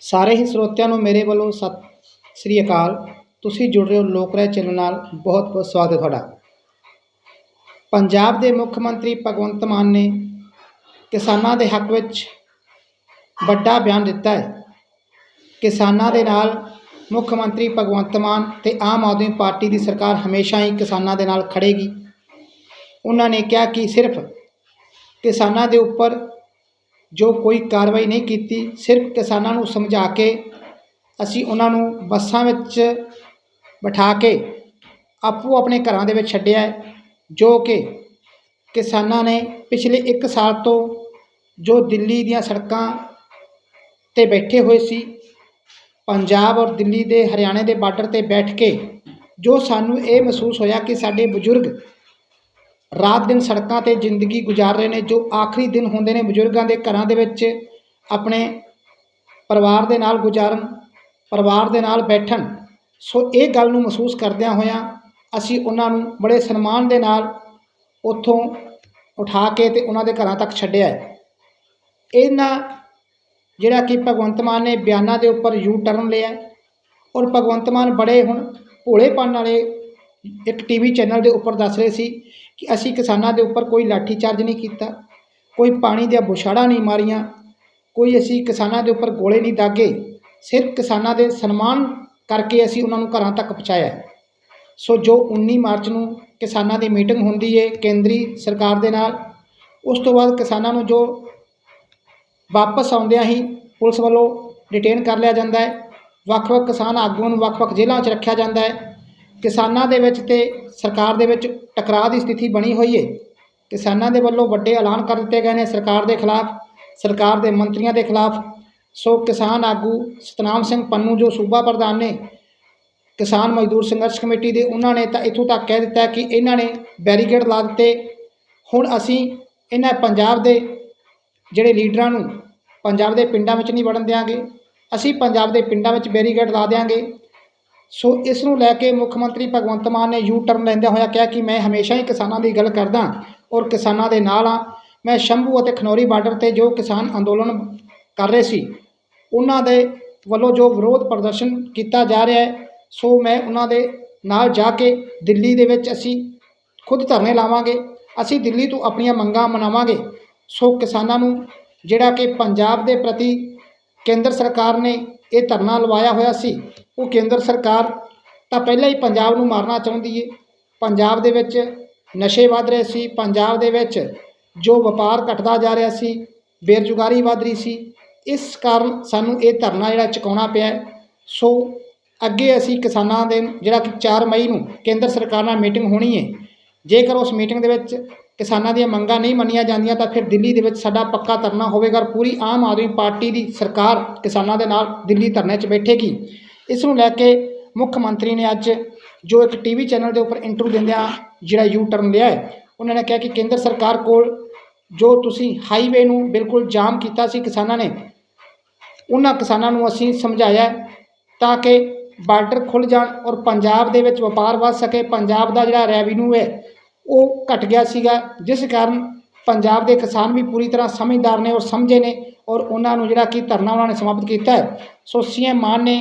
ਸਾਰੇ ਹੀ ਸਰੋਤਿਆਂ ਨੂੰ ਮੇਰੇ ਵੱਲੋਂ ਸਤਿ ਸ੍ਰੀ ਅਕਾਲ। ਤੁਸੀਂ ਜੁੜ ਰਹੇ ਹੋ ਲੋਕ ਰਾਏ ਚੈਨਲ ਨਾਲ। ਬਹੁਤ ਬਹੁਤ ਸਵਾਗਤ ਹੈ ਤੁਹਾਡਾ। ਪੰਜਾਬ ਦੇ ਮੁੱਖ ਮੰਤਰੀ ਭਗਵੰਤ ਮਾਨ ਨੇ ਕਿਸਾਨਾਂ ਦੇ ਹੱਕ ਵਿੱਚ ਵੱਡਾ ਬਿਆਨ ਦਿੱਤਾ ਹੈ। ਕਿਸਾਨਾਂ ਦੇ ਨਾਲ ਮੁੱਖ ਮੰਤਰੀ ਭਗਵੰਤ ਮਾਨ ਤੇ ਆਮ ਆਦਮੀ ਪਾਰਟੀ ਦੀ ਸਰਕਾਰ ਹਮੇਸ਼ਾ ਹੀ ਕਿਸਾਨਾਂ ਦੇ ਨਾਲ ਖੜੇਗੀ। ਉਹਨਾਂ ਨੇ ਕਿਹਾ ਕਿ ਸਿਰਫ ਕਿਸਾਨਾਂ ਦੇ ਉੱਪਰ ਜੋ ਕੋਈ ਕਾਰਵਾਈ ਨਹੀਂ ਕੀਤੀ, ਸਿਰਫ ਕਿਸਾਨਾਂ ਨੂੰ ਸਮਝਾ ਕੇ ਅਸੀਂ ਉਹਨਾਂ ਨੂੰ ਬੱਸਾਂ ਵਿੱਚ ਬਿਠਾ ਕੇ ਆਪੋ ਆਪਣੇ ਘਰਾਂ ਦੇ ਵਿੱਚ ਛੱਡਿਆ ਜੋ ਕਿ ਕਿਸਾਨਾਂ ਨੇ ਪਿਛਲੇ 1 ਸਾਲ ਤੋਂ ਜੋ ਦਿੱਲੀ ਦੀਆਂ ਸੜਕਾਂ ਤੇ ਬੈਠੇ ਹੋਏ ਸੀ, ਪੰਜਾਬ ਔਰ ਦਿੱਲੀ ਦੇ ਹਰਿਆਣੇ ਦੇ ਬਾਰਡਰ ਤੇ ਬੈਠ ਕੇ ਜੋ ਸਾਨੂੰ ਇਹ ਮਹਿਸੂਸ ਹੋਇਆ ਕਿ ਸਾਡੇ ਬਜ਼ੁਰਗ ਰਾਤ ਦਿਨ ਸੜਕਾਂ ਤੇ ਜ਼ਿੰਦਗੀ ਗੁਜ਼ਾਰ ਰਹੇ ਨੇ, ਜੋ ਆਖਰੀ ਦਿਨ ਹੁੰਦੇ ਨੇ ਬਜ਼ੁਰਗਾਂ ਦੇ ਘਰਾਂ ਦੇ ਵਿੱਚ ਆਪਣੇ ਪਰਿਵਾਰ ਦੇ ਨਾਲ ਗੁਜ਼ਾਰਨ, ਪਰਿਵਾਰ ਦੇ ਨਾਲ ਬੈਠਣ। ਸੋ ਇਹ ਗੱਲ ਨੂੰ ਮਹਿਸੂਸ ਕਰਦਿਆਂ ਹੋਇਆਂ ਅਸੀਂ ਉਹਨਾਂ ਨੂੰ ਬੜੇ ਸਨਮਾਨ ਦੇ ਨਾਲ ਉੱਥੋਂ ਉਠਾ ਕੇ ਤੇ ਉਹਨਾਂ ਦੇ ਘਰਾਂ ਤੱਕ ਛੱਡਿਆ ਹੈ। ਇਹਨਾਂ ਜਿਹੜਾ ਕਿ ਭਗਵੰਤ ਮਾਨ ਨੇ ਬਿਆਨਾਂ ਦੇ ਉੱਪਰ ਯੂ ਟਰਨ ਲਿਆ ਔਰ ਭਗਵੰਤ ਮਾਨ ਬੜੇ ਹੁਣ ਭੋਲੇਪਨ ਵਾਲੇ ਇੱਕ ਟੀਵੀ ਚੈਨਲ ਦੇ ਉੱਪਰ ਦੱਸ ਰਹੇ ਸੀ ਕਿ ਅਸੀਂ ਕਿਸਾਨਾਂ ਦੇ ਉੱਪਰ ਕੋਈ ਲਾਠੀ ਚਾਰਜ ਨਹੀਂ ਕੀਤਾ, ਕੋਈ ਪਾਣੀ ਦੀਆਂ ਬੁਛਾੜਾਂ ਨਹੀਂ ਮਾਰੀਆਂ, ਕੋਈ ਅਸੀਂ ਕਿਸਾਨਾਂ ਦੇ ਉੱਪਰ ਗੋਲੇ ਨਹੀਂ ਦਾਗੇ, ਸਿਰਫ ਕਿਸਾਨਾਂ ਦੇ ਸਨਮਾਨ ਕਰਕੇ ਅਸੀਂ ਉਹਨਾਂ ਨੂੰ ਘਰਾਂ ਤੱਕ ਪਹੁੰਚਾਇਆ। ਸੋ ਜੋ 19 ਮਾਰਚ ਨੂੰ ਕਿਸਾਨਾਂ ਦੀ ਮੀਟਿੰਗ ਹੁੰਦੀ ਹੈ ਕੇਂਦਰੀ ਸਰਕਾਰ ਦੇ ਨਾਲ, ਉਸ ਤੋਂ ਬਾਅਦ ਕਿਸਾਨਾਂ ਨੂੰ ਜੋ ਵਾਪਸ ਆਉਂਦਿਆਂ ਹੀ ਪੁਲਿਸ ਵੱਲੋਂ ਡਿਟੇਨ ਕਰ ਲਿਆ ਜਾਂਦਾ ਹੈ, ਵੱਖ-ਵੱਖ ਕਿਸਾਨ ਆਗੂਆਂ ਨੂੰ ਵੱਖ-ਵੱਖ ਜ਼ਿਲ੍ਹਿਆਂ 'ਚ ਰੱਖਿਆ ਜਾਂਦਾ ਹੈ ਕਿਸਾਨਾਂ ਦੇ ਵਿੱਚ ਤੇ ਸਰਕਾਰ ਦੇ ਵਿੱਚ ਟਕਰਾਅ ਦੀ ਸਥਿਤੀ ਬਣੀ ਹੋਈ ਹੈ ਕਿਸਾਨਾਂ ਦੇ ਵੱਲੋਂ ਵੱਡੇ ਐਲਾਨ ਕਰ ਦਿੱਤੇ ਗਏ ਨੇ ਸਰਕਾਰ ਦੇ ਖਿਲਾਫ, ਸਰਕਾਰ ਦੇ ਮੰਤਰੀਆਂ ਦੇ ਖਿਲਾਫ। ਸੋ ਕਿਸਾਨ ਆਗੂ ਸਤਨਾਮ ਸਿੰਘ ਪੰਨੂ, ਜੋ ਸੂਬਾ ਪ੍ਰਧਾਨ ਨੇ, ਕਿਸਾਨ ਮਜ਼ਦੂਰ ਸੰਘਰਸ਼ ਕਮੇਟੀ ਦੇ, ਉਹਨਾਂ ਨੇ ਤਾਂ ਇੱਥੋਂ ਤੱਕ ਕਹਿ ਦਿੱਤਾ ਕਿ ਇਹਨਾਂ ਨੇ ਬੈਰੀਕੇਡ ਲਾ ਦਿੱਤੇ। ਹੁਣ ਅਸੀਂ ਇਹਨਾਂ ਪੰਜਾਬ ਦੇ ਜਿਹੜੇ ਲੀਡਰਾਂ ਨੂੰ ਪੰਜਾਬ ਦੇ ਪਿੰਡਾਂ ਵਿੱਚ ਨਹੀਂ ਵੜਨ ਦਿਆਂਗੇ। ਅਸੀਂ ਪੰਜਾਬ ਦੇ ਪਿੰਡਾਂ ਵਿੱਚ ਬੈਰੀਕੇਡ ਲਾ ਦਿਆਂਗੇ। ਸੋ ਇਸ ਨੂੰ ਲੈ ਕੇ ਮੁੱਖ ਮੰਤਰੀ ਭਗਵੰਤ ਮਾਨ ਨੇ ਯੂ ਟਰਨ ਲੈਂਦਿਆਂ ਹੋਇਆ ਕਿਹਾ ਕਿ ਮੈਂ ਹਮੇਸ਼ਾ ਹੀ ਕਿਸਾਨਾਂ ਦੀ ਗੱਲ ਕਰਦਾ ਔਰ ਕਿਸਾਨਾਂ ਦੇ ਨਾਲ ਆ ਮੈਂ ਸ਼ੰਭੂ ਅਤੇ ਖਨੌਰੀ ਬਾਰਡਰ ਤੇ ਜੋ ਕਿਸਾਨ ਅੰਦੋਲਨ ਕਰ ਰਹੇ ਸੀ, ਉਹਨਾਂ ਦੇ ਵੱਲੋਂ ਜੋ ਵਿਰੋਧ ਪ੍ਰਦਰਸ਼ਨ ਕੀਤਾ ਜਾ ਰਿਹਾ ਹੈ, ਸੋ ਮੈਂ ਉਹਨਾਂ ਦੇ ਨਾਲ ਜਾ ਕੇ ਦਿੱਲੀ ਦੇ ਵਿੱਚ ਅਸੀਂ ਖੁਦ ਧਰਨੇ ਲਾਵਾਂਗੇ, ਅਸੀਂ ਦਿੱਲੀ ਤੋਂ ਆਪਣੀਆਂ ਮੰਗਾਂ ਮਨਾਵਾਂਗੇ। ਸੋ ਕਿਸਾਨਾਂ ਨੂੰ ਜਿਹੜਾ ਕਿ ਪੰਜਾਬ ਦੇ ਪ੍ਰਤੀ ਕੇਂਦਰ ਸਰਕਾਰ ਨੇ ਇਹ ਧਰਨਾ ਲਵਾਇਆ ਹੋਇਆ ਸੀ ਉਹ ਕੇਂਦਰ ਸਰਕਾਰ ਤਾਂ ਪਹਿਲਾਂ ਹੀ ਪੰਜਾਬ ਨੂੰ ਮਾਰਨਾ ਚਾਹੁੰਦੀ ਏ। ਪੰਜਾਬ ਦੇ ਵਿੱਚ ਨਸ਼ੇ ਵੱਧ ਰਹੇ ਸੀ। ਪੰਜਾਬ ਦੇ ਵਿੱਚ ਜੋ ਵਪਾਰ ਘਟਦਾ ਜਾ ਰਿਹਾ ਸੀ, ਬੇਰੁਜ਼ਗਾਰੀ ਵੱਧ ਰਹੀ ਸੀ, ਇਸ ਕਾਰਨ ਸਾਨੂੰ ਇਹ ਧਰਨਾ ਜਿਹੜਾ ਚੁਕਾਉਣਾ ਪਿਆ ਸੋ ਅੱਗੇ ਅਸੀਂ ਕਿਸਾਨਾਂ ਦੇ ਜਿਹੜਾ ਕਿ 4 ਮਈ ਨੂੰ ਕੇਂਦਰ ਸਰਕਾਰ ਨਾਲ ਮੀਟਿੰਗ ਹੋਣੀ ਹੈ ਜੇਕਰ ਉਸ ਮੀਟਿੰਗ ਦੇ ਵਿੱਚ ਕਿਸਾਨਾਂ ਦੀਆਂ ਮੰਗਾਂ ਨਹੀਂ ਮੰਨੀਆਂ ਜਾਂਦੀਆਂ ਤਾਂ ਫਿਰ ਦਿੱਲੀ ਦੇ ਵਿੱਚ ਸਾਡਾ ਪੱਕਾ ਧਰਨਾ ਹੋਵੇਗਾ ਔਰ ਪੂਰੀ ਆਮ ਆਦਮੀ ਪਾਰਟੀ ਦੀ ਸਰਕਾਰ ਕਿਸਾਨਾਂ ਦੇ ਨਾਲ ਦਿੱਲੀ ਧਰਨੇ 'ਚ ਬੈਠੇਗੀ। ਇਸ ਨੂੰ ਲੈ ਕੇ ਮੁੱਖ ਮੰਤਰੀ ਨੇ ਅੱਜ ਜੋ ਇੱਕ ਟੀਵੀ ਚੈਨਲ ਦੇ ਉੱਪਰ ਇੰਟਰਵਿਊ ਦਿੰਦਿਆਂ ਜਿਹੜਾ ਯੂ ਟਰਨ ਲਿਆ ਹੈ, ਉਹਨਾਂ ਨੇ ਕਿਹਾ ਕਿ ਕੇਂਦਰ ਸਰਕਾਰ ਕੋਲ ਜੋ ਤੁਸੀਂ ਹਾਈਵੇ ਨੂੰ ਬਿਲਕੁਲ ਜਾਮ ਕੀਤਾ ਸੀ ਕਿਸਾਨਾਂ ਨੇ, ਉਹਨਾਂ ਕਿਸਾਨਾਂ ਨੂੰ ਅਸੀਂ ਸਮਝਾਇਆ ਤਾਂ ਕਿ ਬਾਰਡਰ ਖੁੱਲ੍ਹ ਜਾਣ ਔਰ ਪੰਜਾਬ ਦੇ ਵਿੱਚ ਵਪਾਰ ਵੱਧ ਸਕੇ। ਪੰਜਾਬ ਦਾ ਜਿਹੜਾ ਰੈਵਨਿਊ ਹੈ, ਉਹ ਘਟ ਗਿਆ ਸੀਗਾ, ਜਿਸ ਕਾਰਨ ਪੰਜਾਬ ਦੇ ਕਿਸਾਨ ਵੀ ਪੂਰੀ ਤਰ੍ਹਾਂ ਸਮਝਦਾਰ ਨੇ ਔਰ ਸਮਝੇ ਨੇ ਔਰ ਉਹਨਾਂ ਨੂੰ ਜਿਹੜਾ ਕਿ ਧਰਨਾ ਉਹਨਾਂ ਨੇ ਸਮਾਪਤ ਕੀਤਾ ਹੈ। ਸੋ ਸੀਐਮ ਮਾਨ ਨੇ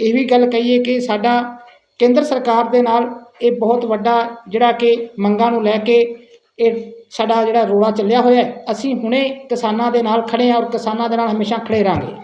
ਇਹ ਵੀ ਗੱਲ ਕਹੀਏ ਕਿ ਸਾਡਾ ਕੇਂਦਰ ਸਰਕਾਰ ਦੇ ਨਾਲ ਇਹ ਬਹੁਤ ਵੱਡਾ ਜਿਹੜਾ ਕਿ ਮੰਗਾਂ ਨੂੰ ਲੈ ਕੇ ਇਹ ਸਾਡਾ ਜਿਹੜਾ ਰੋਲਾ ਚੱਲਿਆ ਹੋਇਆ ਅਸੀਂ ਹੁਣੇ ਕਿਸਾਨਾਂ ਦੇ ਨਾਲ ਖੜੇ ਹਾਂ ਔਰ ਕਿਸਾਨਾਂ ਦੇ ਨਾਲ ਹਮੇਸ਼ਾ ਖੜੇ ਰਾਂਗੇ